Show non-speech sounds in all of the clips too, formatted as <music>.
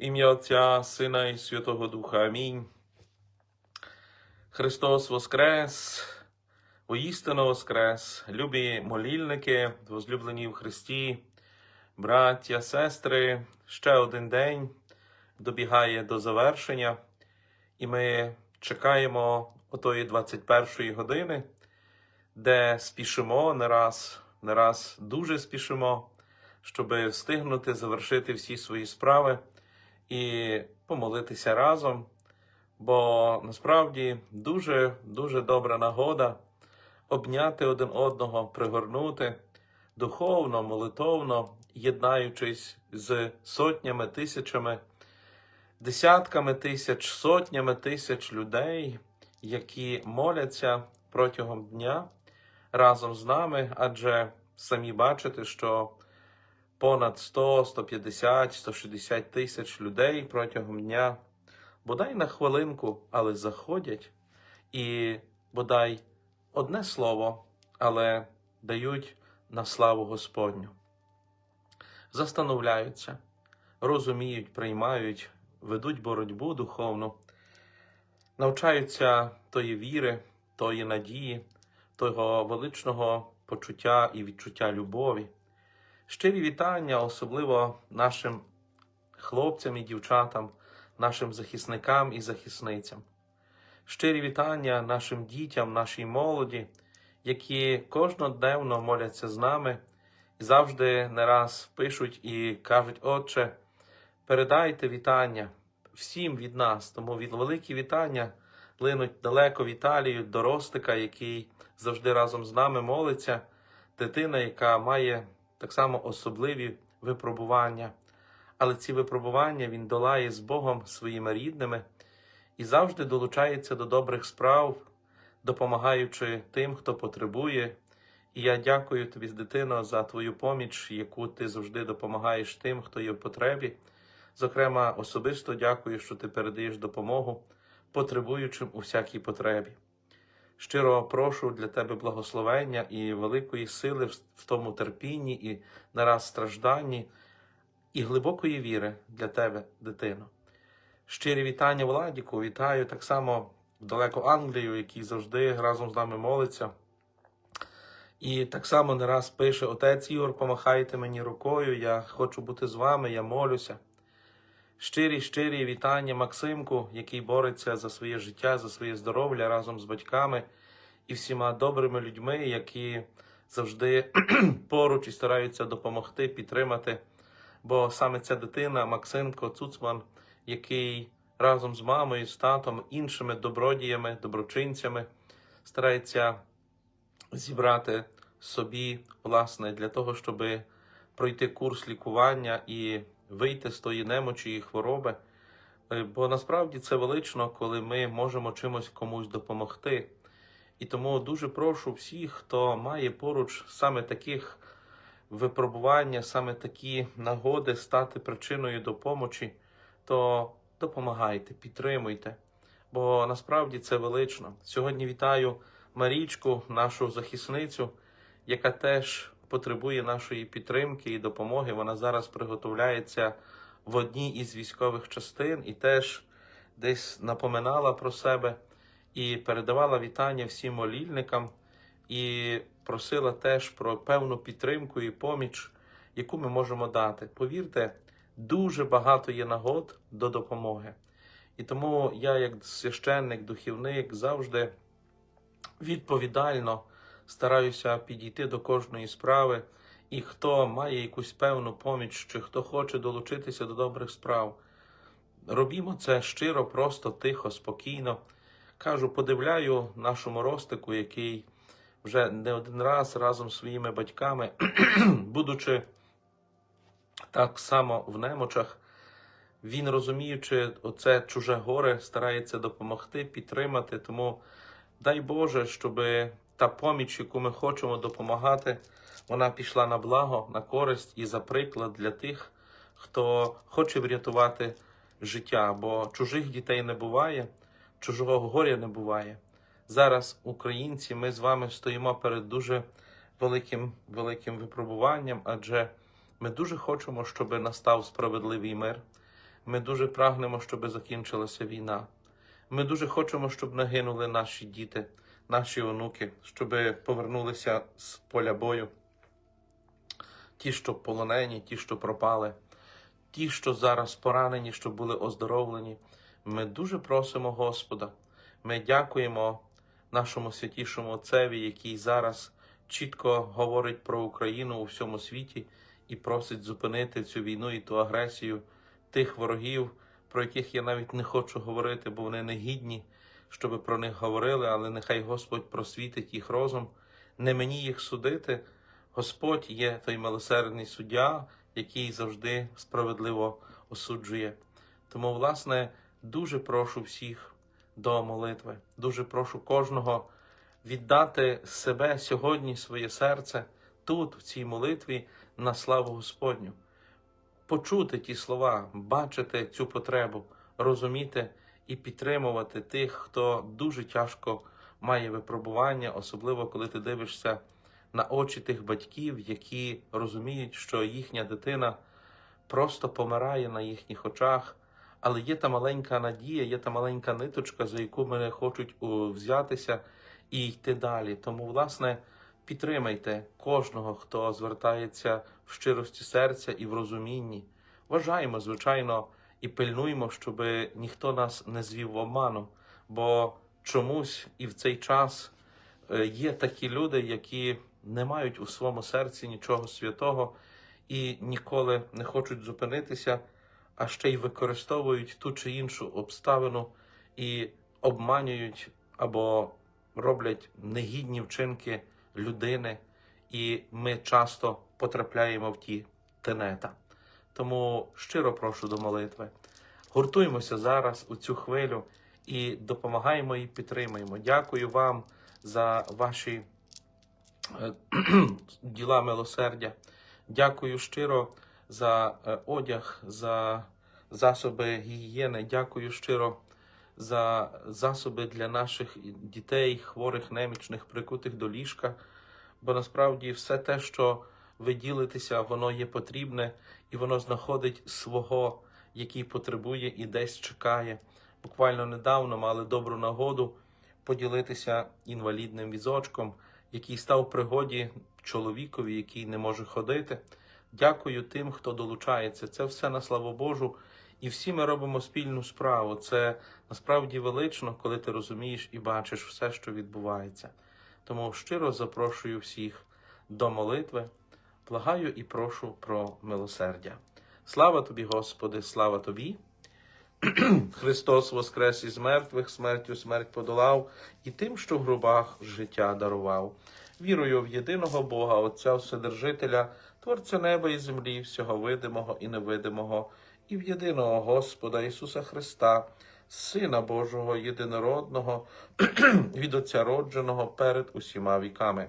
Ім'я Отця, Сина і Святого Духа. Амінь. Христос Воскрес, воістину Воскрес, любі молільники, возлюблені в Христі, браття, сестри, ще один день добігає до завершення, і ми чекаємо отої 21-ї години, де спішимо не раз, не раз дуже спішимо, щоб встигнути завершити всі свої справи і помолитися разом. Бо насправді дуже дуже добра нагода обняти один одного, пригорнути духовно, молитовно, єднаючись з сотнями, тисячами, десятками тисяч, сотнями тисяч людей, які моляться протягом дня разом з нами, адже самі бачите, що понад 100, 150, 160 тисяч людей протягом дня бодай на хвилинку, але заходять і бодай одне слово, але дають на славу Господню. Застановляються, розуміють, приймають, ведуть боротьбу духовну, навчаються тої віри, тої надії, того величного почуття і відчуття любові. Щирі вітання, особливо нашим хлопцям і дівчатам, нашим захисникам і захисницям. Щирі вітання нашим дітям, нашій молоді, які кожнодневно моляться з нами і завжди не раз пишуть і кажуть: Отче, передайте вітання всім від нас, тому від великі вітання линуть далеко в Італію до Ростика, який завжди разом з нами молиться, дитина, яка має так само особливі випробування але ці випробування він долає з Богом своїми рідними і завжди долучається до добрих справ, допомагаючи тим, хто потребує. І я дякую тобі, дитино, за твою поміч, яку ти завжди допомагаєш тим, хто є в потребі. Зокрема, особисто дякую, що ти передаєш допомогу потребуючим у всякій потребі. Щиро прошу для тебе благословення і великої сили в- тому терпінні і нараз стражданні, і глибокої віри для тебе, дитино. Щирі вітання Владіку, вітаю так само в далеко Англію, який завжди разом з нами молиться. І так само не раз пише: Отець Ігор, помахайте мені рукою, я хочу бути з вами, я молюся. Щирі, щирі вітання Максимку, який бореться за своє життя, за своє здоров'я разом з батьками і всіма добрими людьми, які завжди <clears throat> поруч і стараються допомогти, підтримати. Бо саме ця дитина, Максимко Цуцман, який разом з мамою, з татом, іншими добродіями, доброчинцями старається зібрати собі, власне, для того, щоб пройти курс лікування і вийти з тої немочі і хвороби. Е, Бо насправді це велично, коли ми можемо чимось комусь допомогти. І тому дуже прошу всіх, хто має поруч саме таких випробування, саме такі нагоди стати причиною допомочі, то допомагайте, підтримуйте. Бо насправді це велично. Сьогодні вітаю Марічку, нашу захисницю, яка теж потребує нашої підтримки і допомоги. Вона зараз приготовляється в одній із військових частин і теж десь напоминала про себе і передавала вітання всім молільникам і просила теж про певну підтримку і поміч, яку ми можемо дати. Повірте, дуже багато є нагод до допомоги. І тому я, як священник, духівник, завжди відповідально стараюся підійти до кожної справи. І хто має якусь певну поміч, чи хто хоче долучитися до добрих справ, робімо це щиро, просто, тихо, спокійно. Кажу, подивляю нашому ростику, який вже не один раз разом з своїми батьками, <clears throat> будучи так само в немочах, він розуміючи оце чуже горе, старається допомогти, підтримати. Тому дай Боже, щоб та поміч, яку ми хочемо допомагати, вона пішла на благо, на користь і за приклад для тих, хто хоче врятувати життя, бо чужих дітей не буває, чужого горя не буває. Зараз, українці, ми з вами стоїмо перед дуже великим, великим випробуванням, адже ми дуже хочемо, щоб настав справедливий мир. Ми дуже прагнемо, щоб закінчилася війна. Ми дуже хочемо, щоб не гинули наші діти, наші онуки, щоб повернулися з поля бою. Ті, що полонені, ті, що пропали, ті, що зараз поранені, щоб були оздоровлені. Ми дуже просимо Господа. Ми дякуємо нашому святішому Отцеві, який зараз чітко говорить про Україну у всьому світі і просить зупинити цю війну і ту агресію тих ворогів, про яких я навіть не хочу говорити, бо вони не гідні, щоб про них говорили, але нехай Господь просвітить їх розум. Не мені їх судити. Господь є той милосердний суддя, який завжди справедливо осуджує. Тому, власне, дуже прошу всіх до молитви. Дуже прошу кожного віддати себе сьогодні, своє серце тут, в цій молитві, на славу Господню. Почути ті слова, бачити цю потребу, розуміти і підтримувати тих, хто дуже тяжко має випробування, особливо коли ти дивишся на очі тих батьків, які розуміють, що їхня дитина просто помирає на їхніх очах, але є та маленька надія, є та маленька ниточка, за яку мене хочуть взятися і йти далі. Тому, власне, підтримайте кожного, хто звертається в щирості серця і в розумінні. Вважаємо, звичайно, і пильнуємо, щоб ніхто нас не звів в обману, бо чомусь і в цей час е, є такі люди, які не мають у своєму серці нічого святого і ніколи не хочуть зупинитися, а ще й використовують ту чи іншу обставину і обманюють або роблять негідні вчинки людини, і ми часто потрапляємо в ті тенета. Тому щиро прошу до молитви. Гуртуємося зараз у цю хвилю і допомагаємо і підтримуємо. Дякую вам за ваші е, <clears throat> діла милосердя. Дякую щиро за е, одяг, за засоби гігієни. Дякую щиро за засоби для наших дітей, хворих, немічних, прикутих до ліжка. Бо насправді все те, що ви ділитеся, воно є потрібне і воно знаходить свого, який потребує і десь чекає. Буквально недавно мали добру нагоду поділитися інвалідним візочком, який став пригоді чоловікові, який не може ходити. Дякую тим, хто долучається. Це все на славу Божу. І всі ми робимо спільну справу. Це насправді велично, коли ти розумієш і бачиш все, що відбувається. Тому щиро запрошую всіх до молитви, благаю і прошу про милосердя. Слава тобі, Господи, слава тобі! <clears throat> Христос воскрес із мертвих, смертю смерть подолав, і тим, що в гробах життя дарував. Вірую в єдиного Бога, Отця Вседержителя, Творця неба і землі, всього видимого і невидимого, і в єдиного Господа Ісуса Христа, Сина Божого, єдинородного, <clears throat> від Отця родженого перед усіма віками.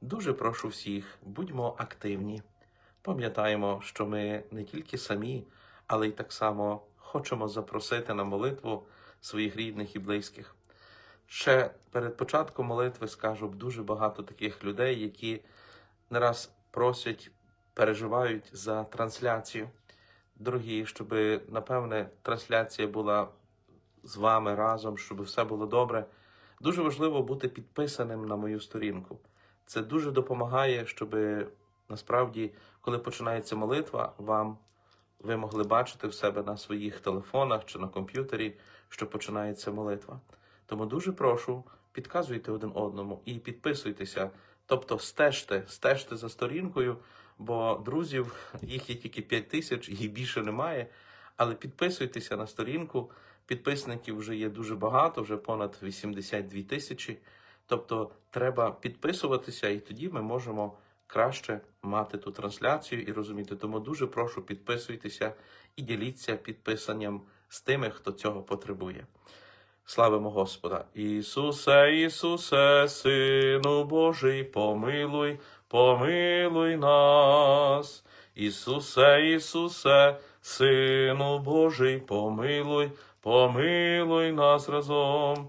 Дуже прошу всіх, будьмо активні. Пам'ятаємо, що ми не тільки самі, але й так само хочемо запросити на молитву своїх рідних і близьких. Ще перед початком молитви скажу дуже багато таких людей, які не раз просять, переживають за трансляцію. Дорогі, щоб, напевне, трансляція була з вами разом, щоб все було добре. Дуже важливо бути підписаним на мою сторінку. Це дуже допомагає, щоб насправді, коли починається молитва, вам ви могли бачити в себе на своїх телефонах чи на комп'ютері, що починається молитва. Тому дуже прошу, підказуйте один одному і підписуйтеся. Тобто стежте, стежте за сторінкою, бо друзів їх є тільки 5 тисяч, їх більше немає. Але підписуйтеся на сторінку. Підписників вже є дуже багато, вже понад 82 тисячі. Тобто треба підписуватися, і тоді ми можемо краще мати ту трансляцію і розуміти. Тому дуже прошу підписуйтеся і діліться підписанням з тими, хто цього потребує. Славимо Господа. Ісусе, Ісусе, Сину Божий, помилуй, помилуй нас. Ісусе, Ісусе, Сину Божий, помилуй, помилуй нас разом.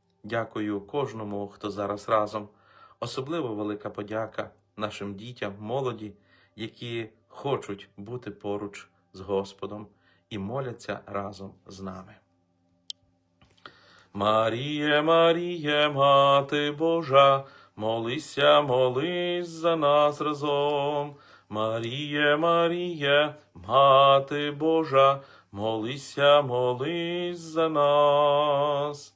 Дякую кожному, хто зараз разом. Особливо велика подяка нашим дітям, молоді, які хочуть бути поруч з Господом і моляться разом з нами. Маріє, Маріє, Мати Божа, молися, молись за нас разом. Маріє, Маріє, Мати Божа, молися, молись за нас.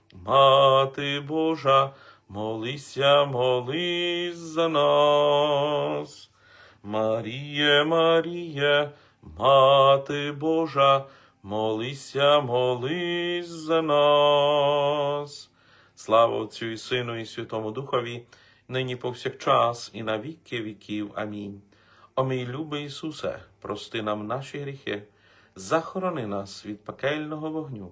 Мати Божа, молися, молись за нас. Маріє, Маріє, Мати Божа, молися, молись за нас. Слава Отцю і Сину, і Святому Духові, нині повсякчас, і на віки віків. Амінь. О мій любий Ісусе, прости нам наші гріхи, захорони нас від пекельного вогню,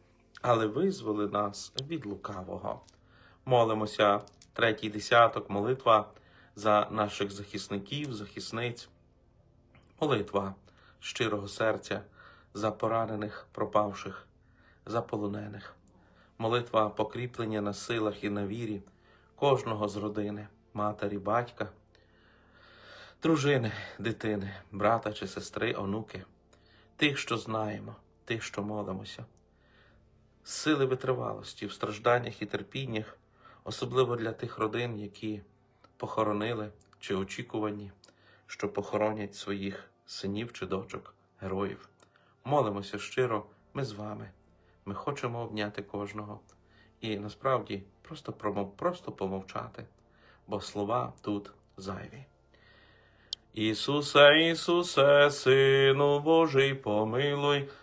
але визволи нас від лукавого. Молимося, третій десяток, молитва за наших захисників, захисниць, молитва щирого серця за поранених, пропавших, за полонених, молитва покріплення на силах і на вірі кожного з родини, матері, батька, дружини, дитини, брата чи сестри, онуки, тих, що знаємо, тих, що молимося, сили витривалості в стражданнях і терпіннях, особливо для тих родин, які похоронили чи очікувані, що похоронять своїх синів чи дочок, героїв. Молимося щиро, ми з вами. Ми хочемо обняти кожного. І насправді просто, промов, просто помовчати, бо слова тут зайві. Ісусе, Ісусе, Сину Божий, помилуй,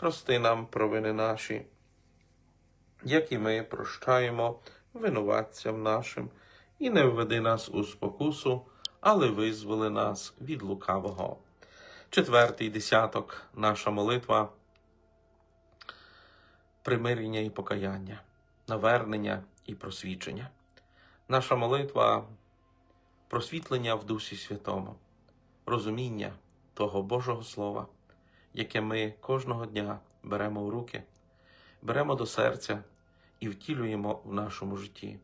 прости нам провини наші, як і ми прощаємо винуватцям нашим, і не введи нас у спокусу, але визволи нас від лукавого. Четвертий десяток наша молитва примирення і покаяння, навернення і просвічення. Наша молитва просвітлення в Дусі Святому, розуміння того Божого Слова, яке ми кожного дня беремо в руки, беремо до серця і втілюємо в нашому житті.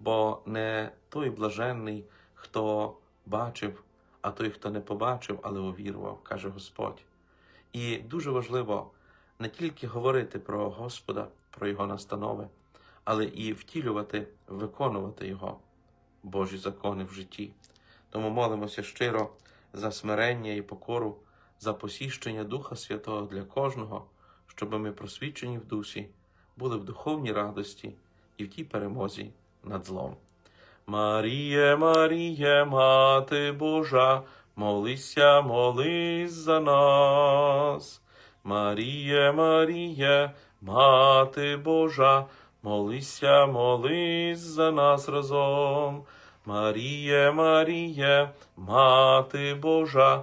Бо не той блаженний, хто бачив, а той, хто не побачив, але увірував, каже Господь. І дуже важливо не тільки говорити про Господа, про Його настанови, але і втілювати, виконувати Його Божі закони в житті. Тому молимося щиро за смирення і покору, за посіщення Духа Святого для кожного, щоб ми просвічені в дусі, були в духовній радості і в тій перемозі над злом. Маріє, Маріє, Мати Божа, молися, молись за нас. Маріє, Маріє, Мати Божа, молися, молись за нас разом. Маріє, Маріє, Мати Божа,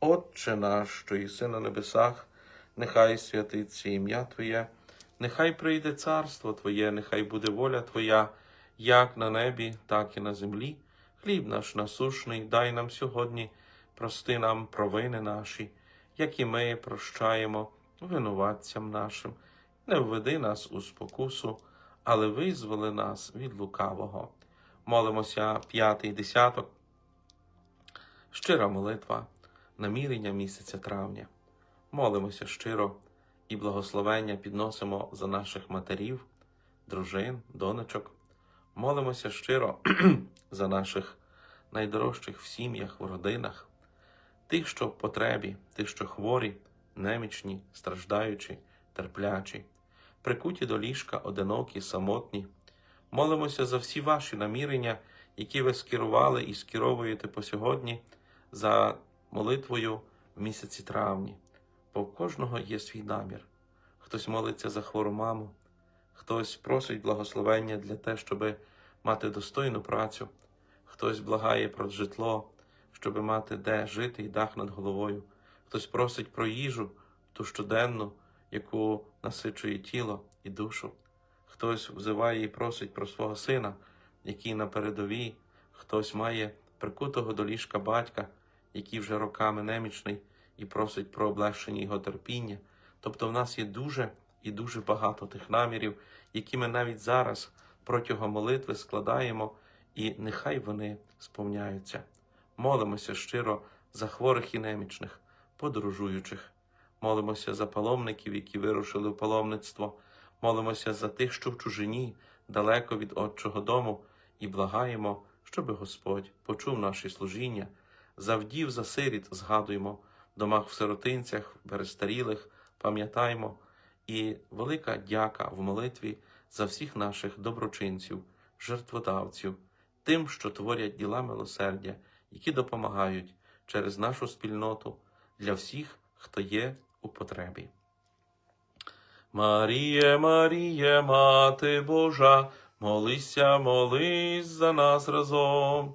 Отче наш, що єси на небесах, нехай святиться ім'я Твоє, нехай прийде царство Твоє, нехай буде воля Твоя, як на небі, так і на землі. Хліб наш насушний, дай нам сьогодні, прости нам провини наші, як і ми прощаємо винуватцям нашим. Не введи нас у спокусу, але визволи нас від лукавого. Молимося п'ятий десяток. Щира молитва, намірення місяця травня. Молимося щиро і благословення підносимо за наших матерів, дружин, донечок. Молимося щиро <clears throat> за наших найдорожчих в сім'ях, в родинах, тих, що в потребі, тих, що хворі, немічні, страждаючі, терплячі, прикуті до ліжка, одинокі, самотні. Молимося за всі ваші намірення, які ви скерували і скеровуєте по сьогодні за молитвою в місяці травні. Бо в кожного є свій намір. Хтось молиться за хвору маму, хтось просить благословення для те, щоб мати достойну працю, хтось благає про житло, щоб мати де жити і дах над головою, хтось просить про їжу, ту щоденну, яку насичує тіло і душу. Хтось взиває і просить про свого сина, який на передовій, хтось має прикутого до ліжка батька, який вже роками немічний, і просить про облегшення його терпіння. Тобто в нас є дуже і дуже багато тих намірів, які ми навіть зараз протягом молитви складаємо, і нехай вони сповняються. Молимося щиро за хворих і немічних, подорожуючих. Молимося за паломників, які вирушили в паломництво. Молимося за тих, що в чужині, далеко від Отчого дому, і благаємо, щоби Господь почув наші служіння. За вдів, за сиріт згадуємо, в домах в сиротинцях, перестарілих, пам'ятаємо, і велика дяка в молитві за всіх наших доброчинців, жертводавців, тим, що творять діла милосердя, які допомагають через нашу спільноту для всіх, хто є у потребі. Маріє, Маріє, Мати Божа, молися, молись за нас разом.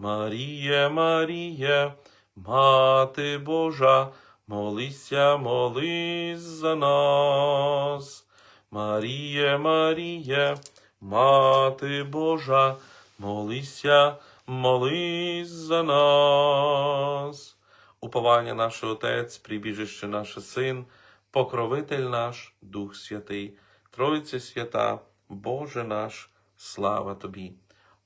Маріє, Маріє, Мати Божа, молися, молись за нас. Маріє, Маріє, Мати Божа, молися, молись за нас. Уповання наш Отець, прибіжище наш Син, покровитель наш, Дух Святий, Тройце свята, Боже наш, слава Тобі.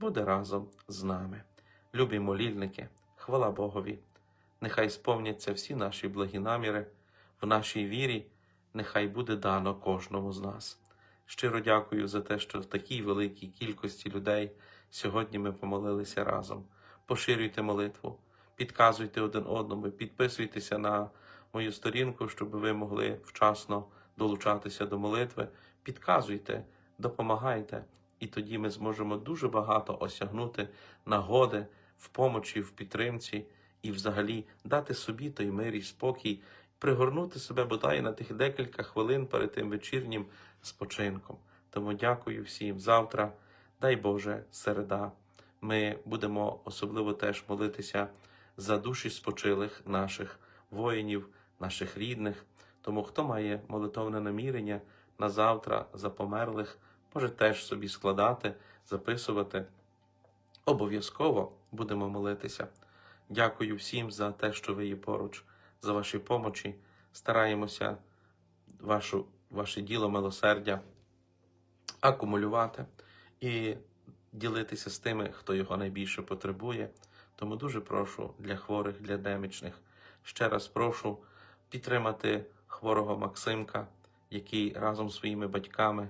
буде разом з нами. Любі молільники, хвала Богові, нехай сповняться всі наші благі наміри в нашій вірі, нехай буде дано кожному з нас. Щиро дякую за те, що в такій великій кількості людей сьогодні ми помолилися разом. Поширюйте молитву, підказуйте один одному, підписуйтеся на мою сторінку, щоб ви могли вчасно долучатися до молитви. Підказуйте, допомагайте, і тоді ми зможемо дуже багато осягнути нагоди в помочі, в підтримці і взагалі дати собі той мир і спокій, пригорнути себе бодай на тих декілька хвилин перед тим вечірнім спочинком. Тому дякую всім. Завтра, дай Боже, середа. Ми будемо особливо теж молитися за душі спочилих наших воїнів, наших рідних. Тому хто має молитовне намірення на завтра за померлих, може теж собі складати, записувати. Обов'язково будемо молитися. Дякую всім за те, що ви є поруч, за ваші помочі. Стараємося вашу, ваше діло милосердя акумулювати і ділитися з тими, хто його найбільше потребує. Тому дуже прошу для хворих, для демічних. Ще раз прошу підтримати хворого Максимка, який разом з своїми батьками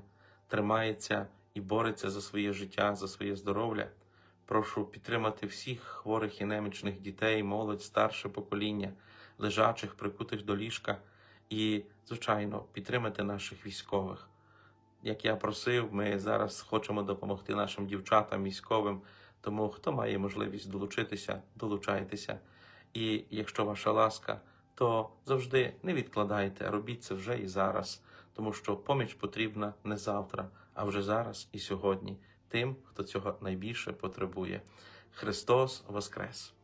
тримається і бореться за своє життя, за своє здоров'я. Прошу підтримати всіх хворих і немічних дітей, молодь, старше покоління, лежачих, прикутих до ліжка, і, звичайно, підтримати наших військових. Як я просив, ми зараз хочемо допомогти нашим дівчатам військовим. Тому хто має можливість долучитися, долучайтеся. І якщо ваша ласка, то завжди не відкладайте, робіть це вже і зараз, тому що поміч потрібна не завтра, а вже зараз і сьогодні, тим, хто цього найбільше потребує. Христос Воскрес!